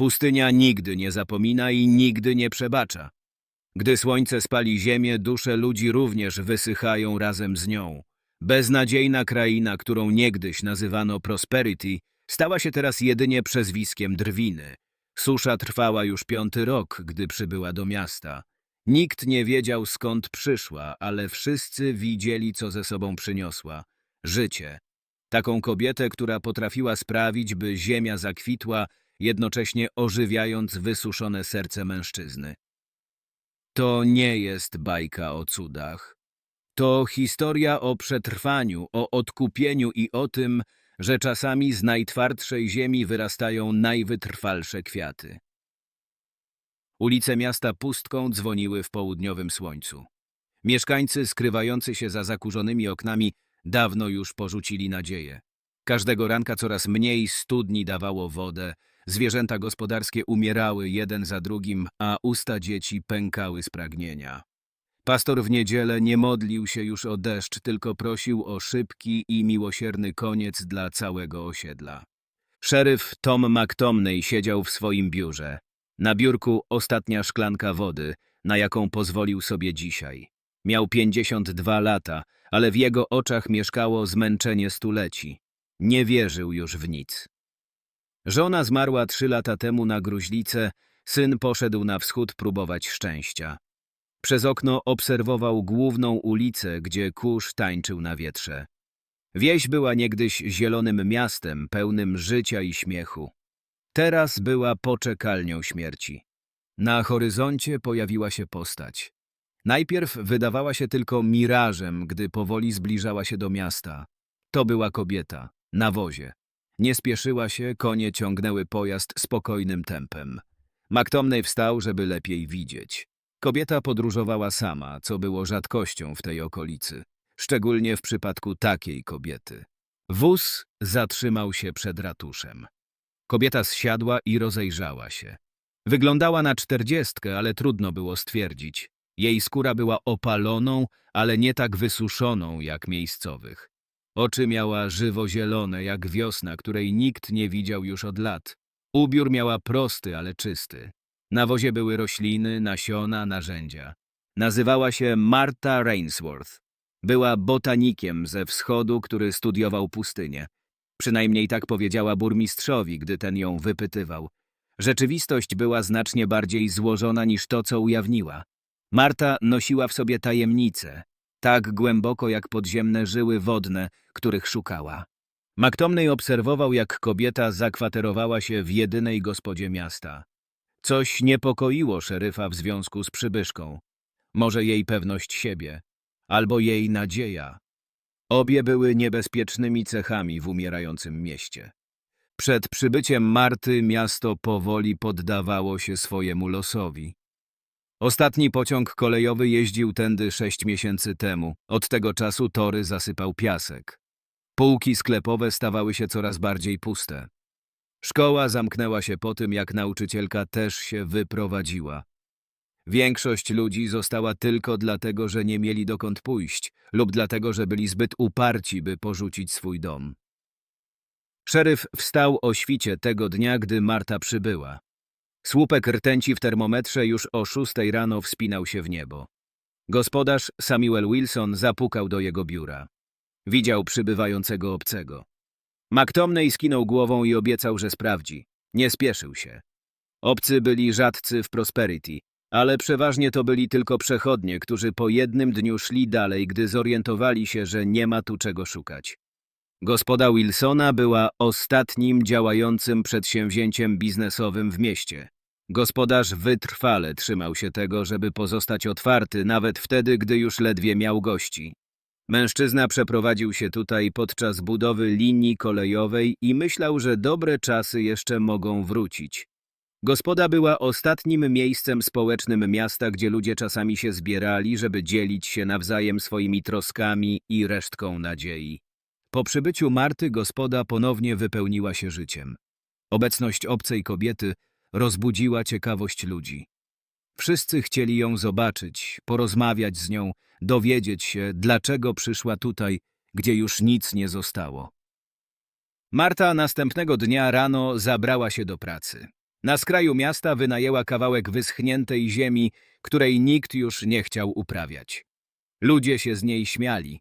Pustynia nigdy nie zapomina i nigdy nie przebacza. Gdy słońce spali ziemię, dusze ludzi również wysychają razem z nią. Beznadziejna kraina, którą niegdyś nazywano Prosperity, stała się teraz jedynie przezwiskiem drwiny. Susza trwała już piąty rok, gdy przybyła do miasta. Nikt nie wiedział skąd przyszła, ale wszyscy widzieli, co ze sobą przyniosła. Życie. Taką kobietę, która potrafiła sprawić, by ziemia zakwitła, jednocześnie ożywiając wysuszone serce mężczyzny. To nie jest bajka o cudach. To historia o przetrwaniu, o odkupieniu i o tym, że czasami z najtwardszej ziemi wyrastają najwytrwalsze kwiaty. Ulice miasta pustką dzwoniły w południowym słońcu. Mieszkańcy skrywający się za zakurzonymi oknami dawno już porzucili nadzieję. Każdego ranka coraz mniej studni dawało wodę, zwierzęta gospodarskie umierały jeden za drugim, a usta dzieci pękały z pragnienia. Pastor w niedzielę nie modlił się już o deszcz, tylko prosił o szybki i miłosierny koniec dla całego osiedla. Szeryf Tom McTomney siedział w swoim biurze. Na biurku ostatnia szklanka wody, na jaką pozwolił sobie dzisiaj. Miał 52 lata, ale w jego oczach mieszkało zmęczenie stuleci. Nie wierzył już w nic. Żona zmarła trzy lata temu na gruźlicę, syn poszedł na wschód próbować szczęścia. Przez okno obserwował główną ulicę, gdzie kurz tańczył na wietrze. Wieś była niegdyś zielonym miastem, pełnym życia i śmiechu. Teraz była poczekalnią śmierci. Na horyzoncie pojawiła się postać. Najpierw wydawała się tylko mirażem, gdy powoli zbliżała się do miasta. To była kobieta, na wozie. Nie spieszyła się, konie ciągnęły pojazd spokojnym tempem. McTomney wstał, żeby lepiej widzieć. Kobieta podróżowała sama, co było rzadkością w tej okolicy, szczególnie w przypadku takiej kobiety. Wóz zatrzymał się przed ratuszem. Kobieta zsiadła i rozejrzała się. Wyglądała na czterdziestkę, ale trudno było stwierdzić. Jej skóra była opaloną, ale nie tak wysuszoną jak miejscowych. Oczy miała żywo-zielone, jak wiosna, której nikt nie widział już od lat. Ubiór miała prosty, ale czysty. Na wozie były rośliny, nasiona, narzędzia. Nazywała się Marta Rainsworth. Była botanikiem ze wschodu, który studiował pustynię. Przynajmniej tak powiedziała burmistrzowi, gdy ten ją wypytywał. Rzeczywistość była znacznie bardziej złożona niż to, co ujawniła. Marta nosiła w sobie tajemnice, tak głęboko jak podziemne żyły wodne, których szukała. McTomney obserwował, jak kobieta zakwaterowała się w jedynej gospodzie miasta. Coś niepokoiło szeryfa w związku z przybyszką. Może jej pewność siebie, albo jej nadzieja. Obie były niebezpiecznymi cechami w umierającym mieście. Przed przybyciem Marty miasto powoli poddawało się swojemu losowi. Ostatni pociąg kolejowy jeździł tędy sześć miesięcy temu. Od tego czasu tory zasypał piasek. Półki sklepowe stawały się coraz bardziej puste. Szkoła zamknęła się po tym, jak nauczycielka też się wyprowadziła. Większość ludzi została tylko dlatego, że nie mieli dokąd pójść lub dlatego, że byli zbyt uparci, by porzucić swój dom. Szeryf wstał o świcie tego dnia, gdy Marta przybyła. Słupek rtęci w termometrze już o szóstej rano wspinał się w niebo. Gospodarz Samuel Wilson zapukał do jego biura. Widział przybywającego obcego. McTomney skinął głową i obiecał, że sprawdzi. Nie spieszył się. Obcy byli rzadcy w Prosperity, ale przeważnie to byli tylko przechodnie, którzy po jednym dniu szli dalej, gdy zorientowali się, że nie ma tu czego szukać. Gospoda Wilsona była ostatnim działającym przedsięwzięciem biznesowym w mieście. Gospodarz wytrwale trzymał się tego, żeby pozostać otwarty, nawet wtedy, gdy już ledwie miał gości. Mężczyzna przeprowadził się tutaj podczas budowy linii kolejowej i myślał, że dobre czasy jeszcze mogą wrócić. Gospoda była ostatnim miejscem społecznym miasta, gdzie ludzie czasami się zbierali, żeby dzielić się nawzajem swoimi troskami i resztką nadziei. Po przybyciu Marty gospoda ponownie wypełniła się życiem. Obecność obcej kobiety rozbudziła ciekawość ludzi. Wszyscy chcieli ją zobaczyć, porozmawiać z nią, dowiedzieć się, dlaczego przyszła tutaj, gdzie już nic nie zostało. Marta następnego dnia rano zabrała się do pracy. Na skraju miasta wynajęła kawałek wyschniętej ziemi, której nikt już nie chciał uprawiać. Ludzie się z niej śmiali.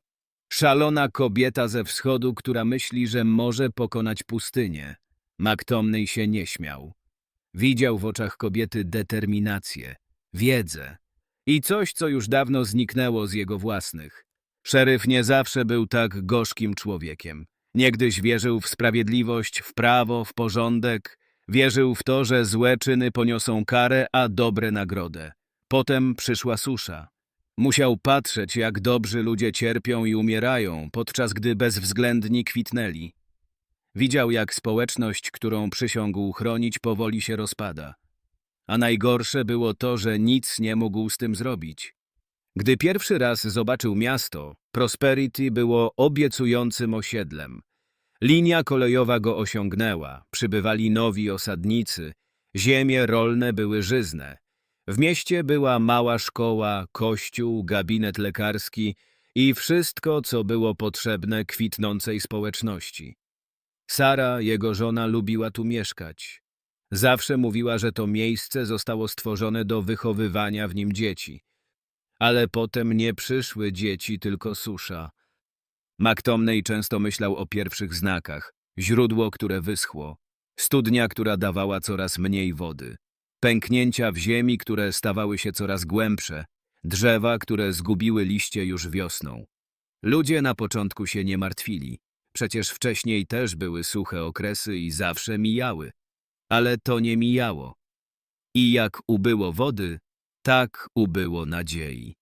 Szalona kobieta ze wschodu, która myśli, że może pokonać pustynię. McTomney się nie śmiał. Widział w oczach kobiety determinację, wiedzę i coś, co już dawno zniknęło z jego własnych. Szeryf nie zawsze był tak gorzkim człowiekiem. Niegdyś wierzył w sprawiedliwość, w prawo, w porządek. Wierzył w to, że złe czyny poniosą karę, a dobre nagrodę. Potem przyszła susza. Musiał patrzeć, jak dobrzy ludzie cierpią i umierają, podczas gdy bezwzględni kwitnęli. Widział, jak społeczność, którą przysiągł chronić, powoli się rozpada. A najgorsze było to, że nic nie mógł z tym zrobić. Gdy pierwszy raz zobaczył miasto, Prosperity było obiecującym osiedlem. Linia kolejowa go osiągnęła, przybywali nowi osadnicy, ziemie rolne były żyzne. W mieście była mała szkoła, kościół, gabinet lekarski i wszystko, co było potrzebne kwitnącej społeczności. Sara, jego żona, lubiła tu mieszkać. Zawsze mówiła, że to miejsce zostało stworzone do wychowywania w nim dzieci. Ale potem nie przyszły dzieci, tylko susza. McTomney często myślał o pierwszych znakach. Źródło, które wyschło. Studnia, która dawała coraz mniej wody. Pęknięcia w ziemi, które stawały się coraz głębsze. Drzewa, które zgubiły liście już wiosną. Ludzie na początku się nie martwili. Przecież wcześniej też były suche okresy i zawsze mijały. Ale to nie mijało. I jak ubyło wody, tak ubyło nadziei.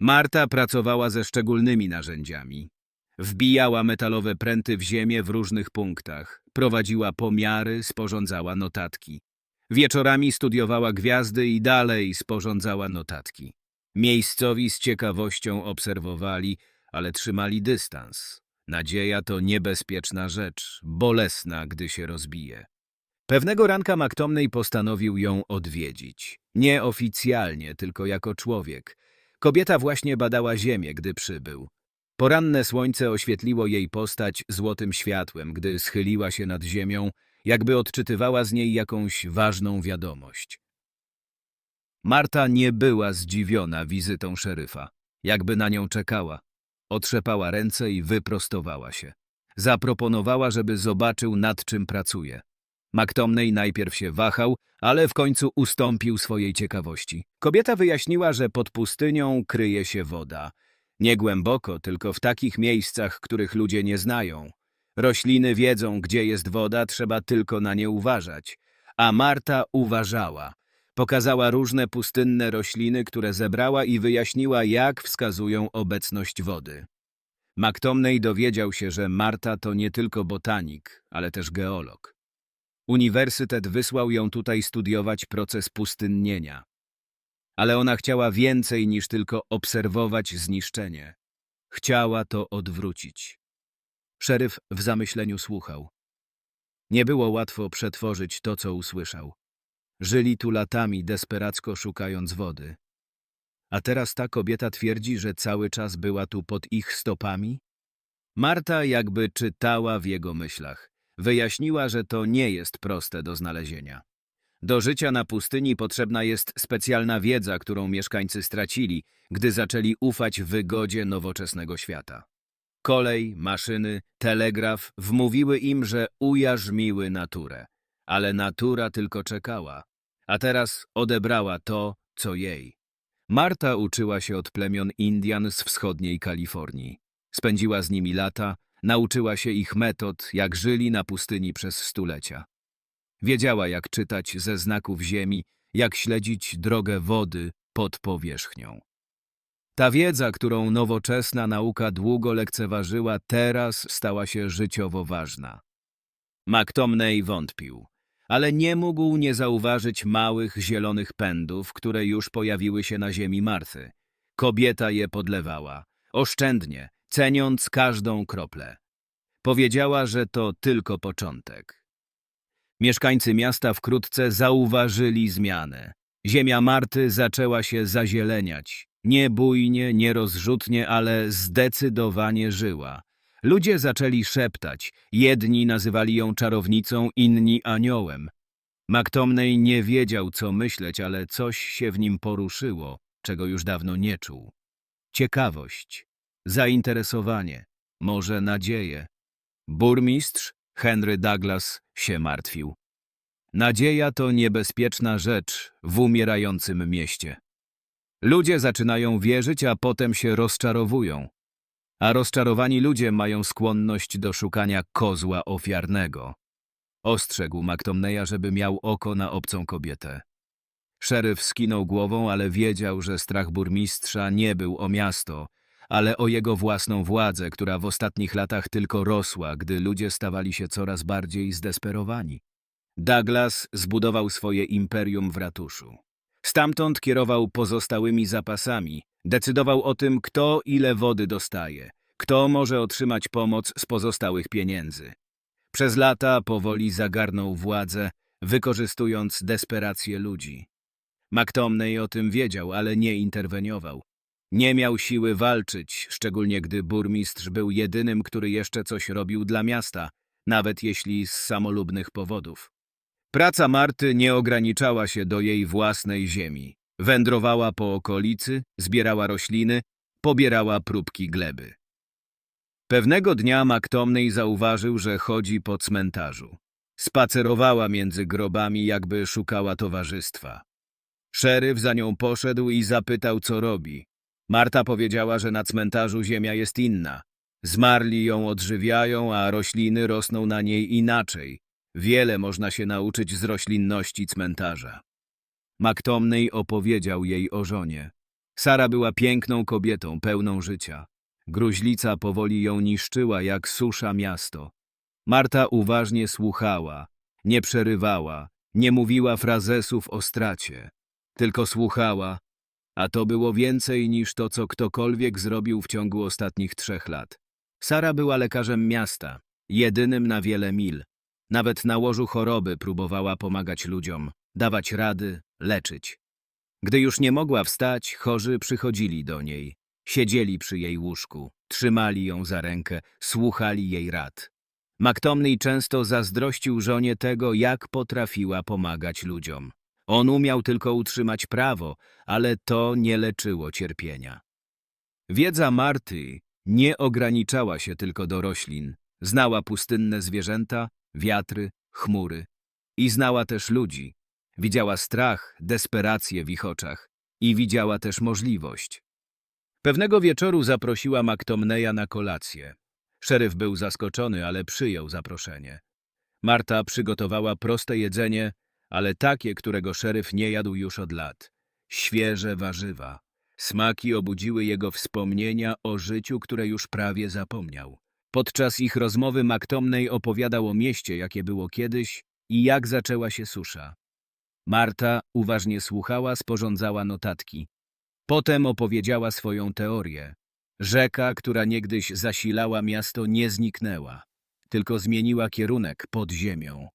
Marta pracowała ze szczególnymi narzędziami. Wbijała metalowe pręty w ziemię w różnych punktach, prowadziła pomiary, sporządzała notatki. Wieczorami studiowała gwiazdy i dalej sporządzała notatki. Miejscowi z ciekawością obserwowali, ale trzymali dystans. Nadzieja to niebezpieczna rzecz, bolesna, gdy się rozbije. Pewnego ranka McTomney postanowił ją odwiedzić. Nie oficjalnie, tylko jako człowiek. Kobieta właśnie badała ziemię, gdy przybył. Poranne słońce oświetliło jej postać złotym światłem, gdy schyliła się nad ziemią, jakby odczytywała z niej jakąś ważną wiadomość. Marta nie była zdziwiona wizytą szeryfa, jakby na nią czekała. Otrzepała ręce i wyprostowała się. Zaproponowała, żeby zobaczył, nad czym pracuje. McTomney najpierw się wahał, ale w końcu ustąpił swojej ciekawości. Kobieta wyjaśniła, że pod pustynią kryje się woda. Nie głęboko, tylko w takich miejscach, których ludzie nie znają. Rośliny wiedzą, gdzie jest woda, trzeba tylko na nie uważać. A Marta uważała. Pokazała różne pustynne rośliny, które zebrała i wyjaśniła, jak wskazują obecność wody. McTomney dowiedział się, że Marta to nie tylko botanik, ale też geolog. Uniwersytet wysłał ją tutaj studiować proces pustynnienia. Ale ona chciała więcej niż tylko obserwować zniszczenie. Chciała to odwrócić. Szeryf w zamyśleniu słuchał. Nie było łatwo przetworzyć to, co usłyszał. Żyli tu latami, desperacko szukając wody. A teraz ta kobieta twierdzi, że cały czas była tu pod ich stopami? Marta jakby czytała w jego myślach. Wyjaśniła, że to nie jest proste do znalezienia. Do życia na pustyni potrzebna jest specjalna wiedza, którą mieszkańcy stracili, gdy zaczęli ufać wygodzie nowoczesnego świata. Kolej, maszyny, telegraf wmówiły im, że ujarzmiły naturę, ale natura tylko czekała, a teraz odebrała to, co jej. Marta uczyła się od plemion Indian z wschodniej Kalifornii. Spędziła z nimi lata, nauczyła się ich metod, jak żyli na pustyni przez stulecia. Wiedziała, jak czytać ze znaków ziemi, jak śledzić drogę wody pod powierzchnią. Ta wiedza, którą nowoczesna nauka długo lekceważyła, teraz stała się życiowo ważna. McTomney wątpił, ale nie mógł nie zauważyć małych zielonych pędów, które już pojawiły się na ziemi Marthy. Kobieta je podlewała, oszczędnie, ceniąc każdą kroplę. Powiedziała, że to tylko początek. Mieszkańcy miasta wkrótce zauważyli zmianę. Ziemia Marty zaczęła się zazieleniać. Nie bujnie, nie rozrzutnie, ale zdecydowanie żyła. Ludzie zaczęli szeptać. Jedni nazywali ją czarownicą, inni aniołem. McTomney nie wiedział, co myśleć, ale coś się w nim poruszyło, czego już dawno nie czuł. Ciekawość, zainteresowanie, może nadzieję. Burmistrz Henry Douglas się martwił. Nadzieja to niebezpieczna rzecz w umierającym mieście. Ludzie zaczynają wierzyć, a potem się rozczarowują. A rozczarowani ludzie mają skłonność do szukania kozła ofiarnego. Ostrzegł McTomneya, żeby miał oko na obcą kobietę. Szeryf skinął głową, ale wiedział, że strach burmistrza nie był o miasto, ale o jego własną władzę, która w ostatnich latach tylko rosła, gdy ludzie stawali się coraz bardziej zdesperowani. Douglas zbudował swoje imperium w ratuszu. Stamtąd kierował pozostałymi zapasami, decydował o tym, kto ile wody dostaje, kto może otrzymać pomoc z pozostałych pieniędzy. Przez lata powoli zagarnął władzę, wykorzystując desperację ludzi. McTomney o tym wiedział, ale nie interweniował. Nie miał siły walczyć, szczególnie gdy burmistrz był jedynym, który jeszcze coś robił dla miasta, nawet jeśli z samolubnych powodów. Praca Marty nie ograniczała się do jej własnej ziemi. Wędrowała po okolicy, zbierała rośliny, pobierała próbki gleby. Pewnego dnia McTomney zauważył, że chodzi po cmentarzu. Spacerowała między grobami, jakby szukała towarzystwa. Szeryf za nią poszedł i zapytał, co robi. Marta powiedziała, że na cmentarzu ziemia jest inna. Zmarli ją odżywiają, a rośliny rosną na niej inaczej. Wiele można się nauczyć z roślinności cmentarza. McTomney opowiedział jej o żonie. Sara była piękną kobietą, pełną życia. Gruźlica powoli ją niszczyła, jak susza miasto. Marta uważnie słuchała, nie przerywała, nie mówiła frazesów o stracie. Tylko słuchała, a to było więcej niż to, co ktokolwiek zrobił w ciągu ostatnich trzech lat. Sara była lekarzem miasta, jedynym na wiele mil. Nawet na łożu choroby próbowała pomagać ludziom, dawać rady, leczyć. Gdy już nie mogła wstać, chorzy przychodzili do niej. Siedzieli przy jej łóżku, trzymali ją za rękę, słuchali jej rad. McTomney często zazdrościł żonie tego, jak potrafiła pomagać ludziom. On umiał tylko utrzymać prawo, ale to nie leczyło cierpienia. Wiedza Marty nie ograniczała się tylko do roślin. Znała pustynne zwierzęta, wiatry, chmury. I znała też ludzi. Widziała strach, desperację w ich oczach. I widziała też możliwość. Pewnego wieczoru zaprosiła McTomneya na kolację. Szeryf był zaskoczony, ale przyjął zaproszenie. Marta przygotowała proste jedzenie, ale takie, którego szeryf nie jadł już od lat. Świeże warzywa. Smaki obudziły jego wspomnienia o życiu, które już prawie zapomniał. Podczas ich rozmowy McTomney opowiadał o mieście, jakie było kiedyś i jak zaczęła się susza. Marta uważnie słuchała, sporządzała notatki. Potem opowiedziała swoją teorię. Rzeka, która niegdyś zasilała miasto, nie zniknęła, tylko zmieniła kierunek pod ziemią.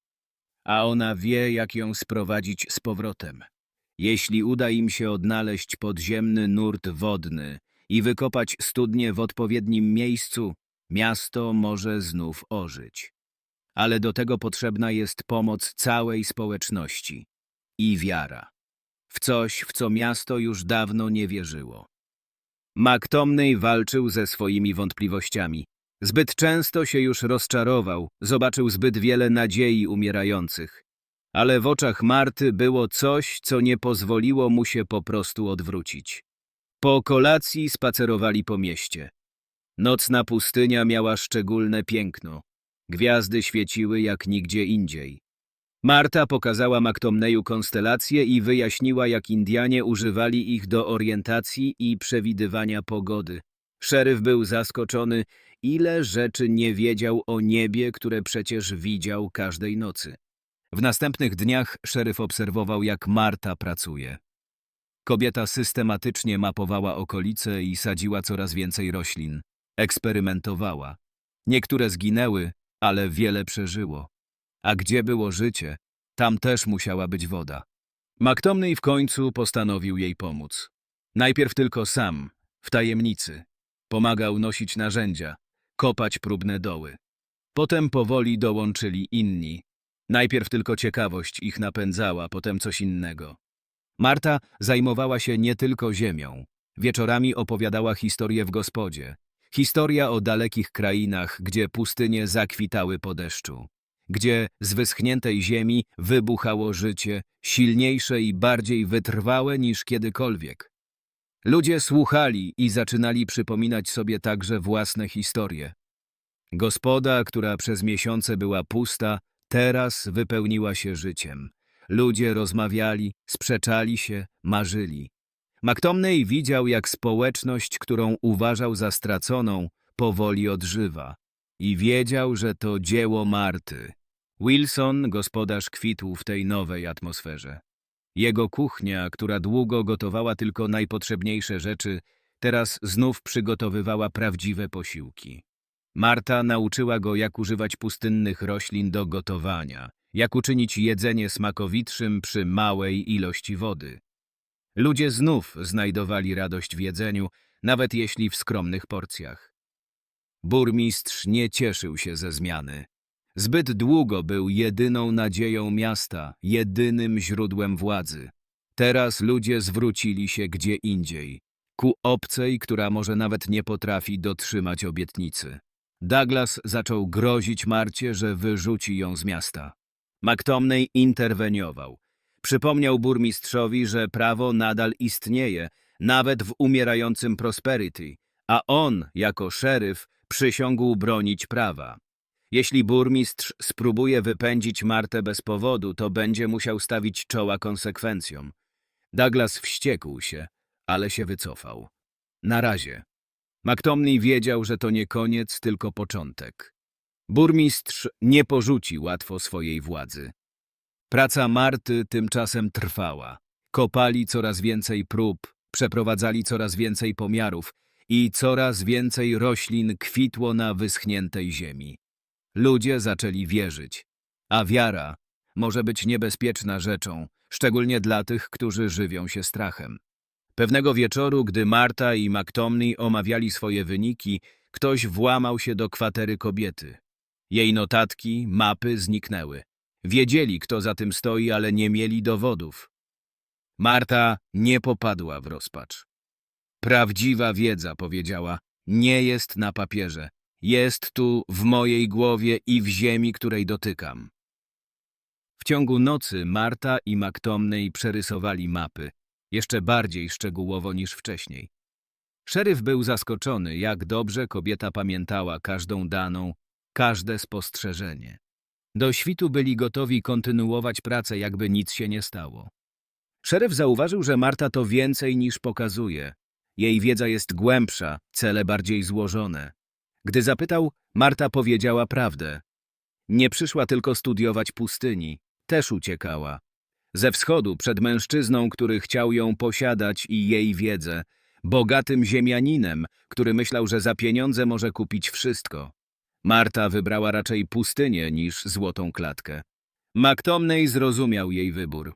A ona wie, jak ją sprowadzić z powrotem. Jeśli uda im się odnaleźć podziemny nurt wodny i wykopać studnie w odpowiednim miejscu, miasto może znów ożyć. Ale do tego potrzebna jest pomoc całej społeczności i wiara. W coś, w co miasto już dawno nie wierzyło. McTomney walczył ze swoimi wątpliwościami. Zbyt często się już rozczarował, zobaczył zbyt wiele nadziei umierających. Ale w oczach Marty było coś, co nie pozwoliło mu się po prostu odwrócić. Po kolacji spacerowali po mieście. Nocna pustynia miała szczególne piękno. Gwiazdy świeciły jak nigdzie indziej. Marta pokazała McTomneyu konstelacje i wyjaśniła, jak Indianie używali ich do orientacji i przewidywania pogody. Szeryf był zaskoczony, ile rzeczy nie wiedział o niebie, które przecież widział każdej nocy. W następnych dniach szeryf obserwował, jak Marta pracuje. Kobieta systematycznie mapowała okolice i sadziła coraz więcej roślin. Eksperymentowała. Niektóre zginęły, ale wiele przeżyło. A gdzie było życie, tam też musiała być woda. McTomney w końcu postanowił jej pomóc. Najpierw tylko sam, w tajemnicy. Pomagał nosić narzędzia, kopać próbne doły. Potem powoli dołączyli inni. Najpierw tylko ciekawość ich napędzała, potem coś innego. Marta zajmowała się nie tylko ziemią. Wieczorami opowiadała historię w gospodzie. Historia o dalekich krainach, gdzie pustynie zakwitały po deszczu. Gdzie z wyschniętej ziemi wybuchało życie, silniejsze i bardziej wytrwałe niż kiedykolwiek. Ludzie słuchali i zaczynali przypominać sobie także własne historie. Gospoda, która przez miesiące była pusta, teraz wypełniła się życiem. Ludzie rozmawiali, sprzeczali się, marzyli. McTomney widział, jak społeczność, którą uważał za straconą, powoli odżywa. I wiedział, że to dzieło Marty. Wilson, gospodarz, kwitł w tej nowej atmosferze. Jego kuchnia, która długo gotowała tylko najpotrzebniejsze rzeczy, teraz znów przygotowywała prawdziwe posiłki. Marta nauczyła go, jak używać pustynnych roślin do gotowania, jak uczynić jedzenie smakowitszym przy małej ilości wody. Ludzie znów znajdowali radość w jedzeniu, nawet jeśli w skromnych porcjach. Burmistrz nie cieszył się ze zmiany. Zbyt długo był jedyną nadzieją miasta, jedynym źródłem władzy. Teraz ludzie zwrócili się gdzie indziej, ku obcej, która może nawet nie potrafi dotrzymać obietnicy. Douglas zaczął grozić Marcie, że wyrzuci ją z miasta. McTomney interweniował. Przypomniał burmistrzowi, że prawo nadal istnieje, nawet w umierającym Prosperity, a on, jako szeryf, przysiągł bronić prawa. Jeśli burmistrz spróbuje wypędzić Martę bez powodu, to będzie musiał stawić czoła konsekwencjom. Douglas wściekł się, ale się wycofał. Na razie. McTomney wiedział, że to nie koniec, tylko początek. Burmistrz nie porzuci łatwo swojej władzy. Praca Marty tymczasem trwała. Kopali coraz więcej prób, przeprowadzali coraz więcej pomiarów i coraz więcej roślin kwitło na wyschniętej ziemi. Ludzie zaczęli wierzyć, a wiara może być niebezpieczna rzeczą, szczególnie dla tych, którzy żywią się strachem. Pewnego wieczoru, gdy Marta i McTomney omawiali swoje wyniki, ktoś włamał się do kwatery kobiety. Jej notatki, mapy zniknęły. Wiedzieli, kto za tym stoi, ale nie mieli dowodów. Marta nie popadła w rozpacz. Prawdziwa wiedza, powiedziała, nie jest na papierze. Jest tu w mojej głowie i w ziemi, której dotykam. W ciągu nocy Marta i McTomney przerysowali mapy, jeszcze bardziej szczegółowo niż wcześniej. Szeryf był zaskoczony, jak dobrze kobieta pamiętała każdą daną, każde spostrzeżenie. Do świtu byli gotowi kontynuować pracę, jakby nic się nie stało. Szeryf zauważył, że Marta to więcej niż pokazuje. Jej wiedza jest głębsza, cele bardziej złożone. Gdy zapytał, Marta powiedziała prawdę. Nie przyszła tylko studiować pustyni, też uciekała. Ze wschodu przed mężczyzną, który chciał ją posiadać i jej wiedzę, bogatym ziemianinem, który myślał, że za pieniądze może kupić wszystko. Marta wybrała raczej pustynię niż złotą klatkę. McTomney zrozumiał jej wybór.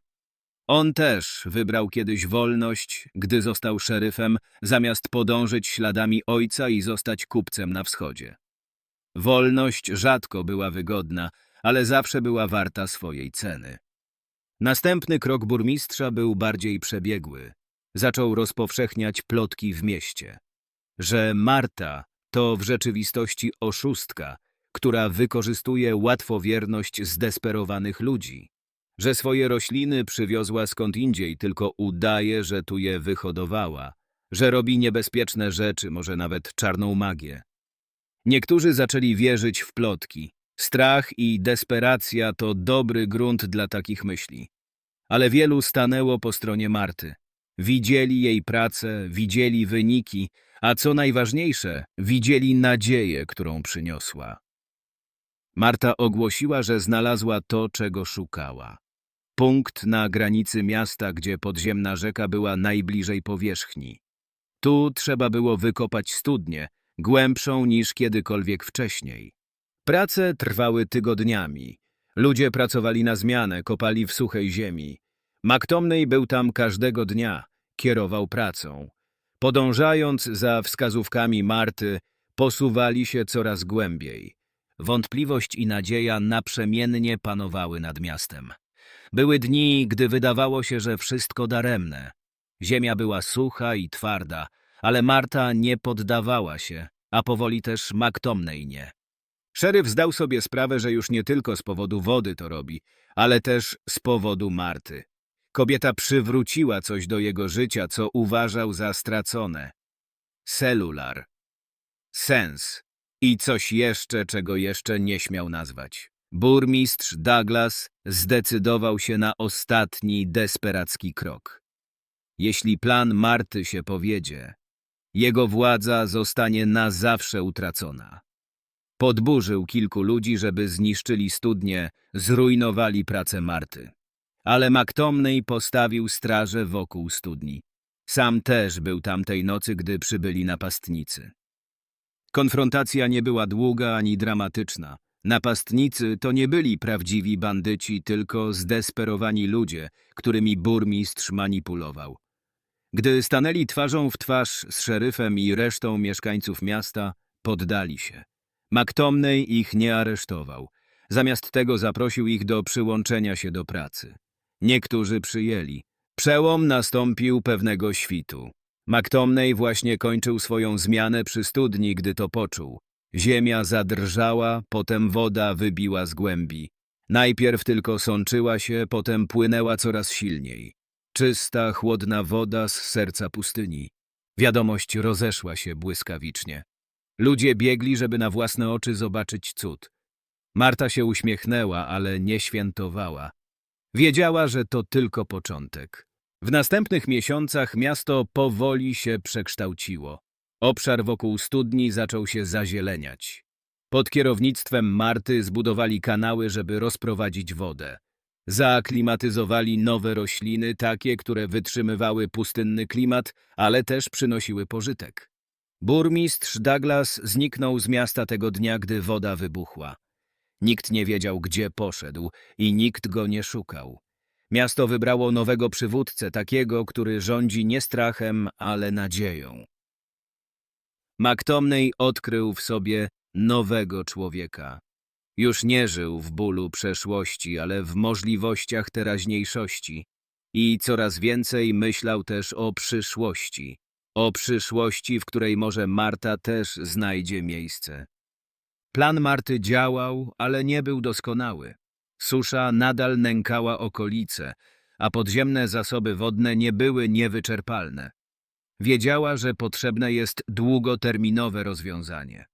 On też wybrał kiedyś wolność, gdy został szeryfem, zamiast podążyć śladami ojca i zostać kupcem na wschodzie. Wolność rzadko była wygodna, ale zawsze była warta swojej ceny. Następny krok burmistrza był bardziej przebiegły. Zaczął rozpowszechniać plotki w mieście. Że Marta to w rzeczywistości oszustka, która wykorzystuje łatwowierność zdesperowanych ludzi. Że swoje rośliny przywiozła skąd indziej, tylko udaje, że tu je wyhodowała. Że robi niebezpieczne rzeczy, może nawet czarną magię. Niektórzy zaczęli wierzyć w plotki. Strach i desperacja to dobry grunt dla takich myśli. Ale wielu stanęło po stronie Marty. Widzieli jej pracę, widzieli wyniki, a co najważniejsze, widzieli nadzieję, którą przyniosła. Marta ogłosiła, że znalazła to, czego szukała. Punkt na granicy miasta, gdzie podziemna rzeka była najbliżej powierzchni. Tu trzeba było wykopać studnię, głębszą niż kiedykolwiek wcześniej. Prace trwały tygodniami. Ludzie pracowali na zmianę, kopali w suchej ziemi. McTomney był tam każdego dnia, kierował pracą. Podążając za wskazówkami Marty, posuwali się coraz głębiej. wątpliwość i nadzieja naprzemiennie panowały nad miastem. Były dni, gdy wydawało się, że wszystko daremne. Ziemia była sucha i twarda, ale Marta nie poddawała się, a powoli też Mactomney nie. Szeryf zdał sobie sprawę, że już nie tylko z powodu wody to robi, ale też z powodu Marty. Kobieta przywróciła coś do jego życia, co uważał za stracone. Celular. Sens. I coś jeszcze, czego jeszcze nie śmiał nazwać. Burmistrz Douglas zdecydował się na ostatni desperacki krok. Jeśli plan Marty się powiedzie, jego władza zostanie na zawsze utracona. Podburzył kilku ludzi, żeby zniszczyli studnie, zrujnowali pracę Marty. Ale Mactomney postawił straże wokół studni. Sam też był tamtej nocy, gdy przybyli napastnicy. Konfrontacja nie była długa ani dramatyczna. Napastnicy to nie byli prawdziwi bandyci, tylko zdesperowani ludzie, którymi burmistrz manipulował. Gdy stanęli twarzą w twarz z szeryfem i resztą mieszkańców miasta, poddali się. Mactomney ich nie aresztował. Zamiast tego zaprosił ich do przyłączenia się do pracy. Niektórzy przyjęli. Przełom nastąpił pewnego świtu. Mactomney właśnie kończył swoją zmianę przy studni, gdy to poczuł. Ziemia zadrżała, potem woda wybiła z głębi. Najpierw tylko sączyła się, potem płynęła coraz silniej. Czysta, chłodna woda z serca pustyni. Wiadomość rozeszła się błyskawicznie. Ludzie biegli, żeby na własne oczy zobaczyć cud. Marta się uśmiechnęła, ale nie świętowała. Wiedziała, że to tylko początek. W następnych miesiącach miasto powoli się przekształciło. Obszar wokół studni zaczął się zazieleniać. Pod kierownictwem Marty zbudowali kanały, żeby rozprowadzić wodę. Zaaklimatyzowali nowe rośliny, takie, które wytrzymywały pustynny klimat, ale też przynosiły pożytek. Burmistrz Douglas zniknął z miasta tego dnia, gdy woda wybuchła. Nikt nie wiedział, gdzie poszedł i nikt go nie szukał. Miasto wybrało nowego przywódcę, takiego, który rządzi nie strachem, ale nadzieją. Mactomney odkrył w sobie nowego człowieka. Już nie żył w bólu przeszłości, ale w możliwościach teraźniejszości. I coraz więcej myślał też o przyszłości. O przyszłości, w której może Marta też znajdzie miejsce. Plan Marty działał, ale nie był doskonały. Susza nadal nękała okolice, a podziemne zasoby wodne nie były niewyczerpalne. Wiedziała, że potrzebne jest długoterminowe rozwiązanie.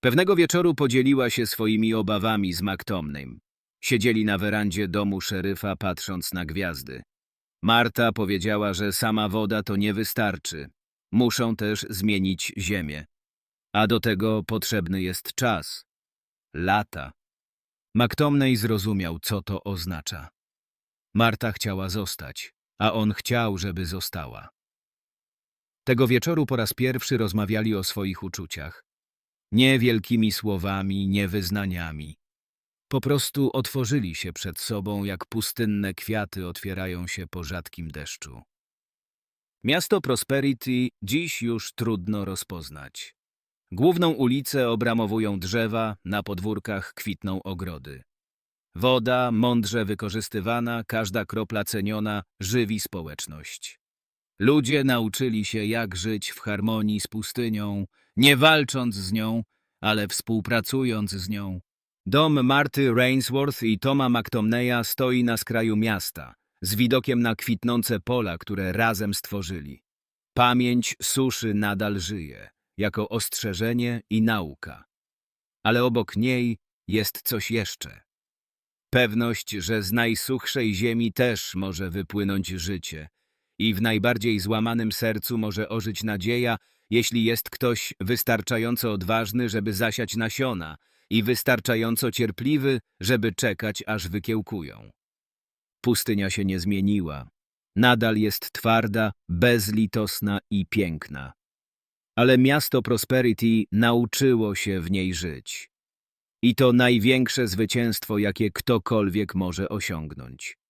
Pewnego wieczoru podzieliła się swoimi obawami z Mactomneym. Siedzieli na werandzie domu szeryfa, patrząc na gwiazdy. Marta powiedziała, że sama woda to nie wystarczy. Muszą też zmienić ziemię. A do tego potrzebny jest czas. Lata. Mactomney zrozumiał, co to oznacza. Marta chciała zostać, a on chciał, żeby została. Tego wieczoru po raz pierwszy rozmawiali o swoich uczuciach. Nie wielkimi słowami, nie wyznaniami. Po prostu otworzyli się przed sobą, jak pustynne kwiaty otwierają się po rzadkim deszczu. Miasto Prosperity dziś już trudno rozpoznać. Główną ulicę obramowują drzewa, na podwórkach kwitną ogrody. Woda, mądrze wykorzystywana, każda kropla ceniona, żywi społeczność. Ludzie nauczyli się, jak żyć w harmonii z pustynią, nie walcząc z nią, ale współpracując z nią. Dom Marty Rainsworth i Toma McTomneya stoi na skraju miasta, z widokiem na kwitnące pola, które razem stworzyli. Pamięć suszy nadal żyje, jako ostrzeżenie i nauka. Ale obok niej jest coś jeszcze. Pewność, że z najsuchszej ziemi też może wypłynąć życie i w najbardziej złamanym sercu może ożyć nadzieja, jeśli jest ktoś wystarczająco odważny, żeby zasiać nasiona i wystarczająco cierpliwy, żeby czekać, aż wykiełkują. Pustynia się nie zmieniła. Nadal jest twarda, bezlitosna i piękna. Ale miasto Prosperity nauczyło się w niej żyć. I to największe zwycięstwo, jakie ktokolwiek może osiągnąć.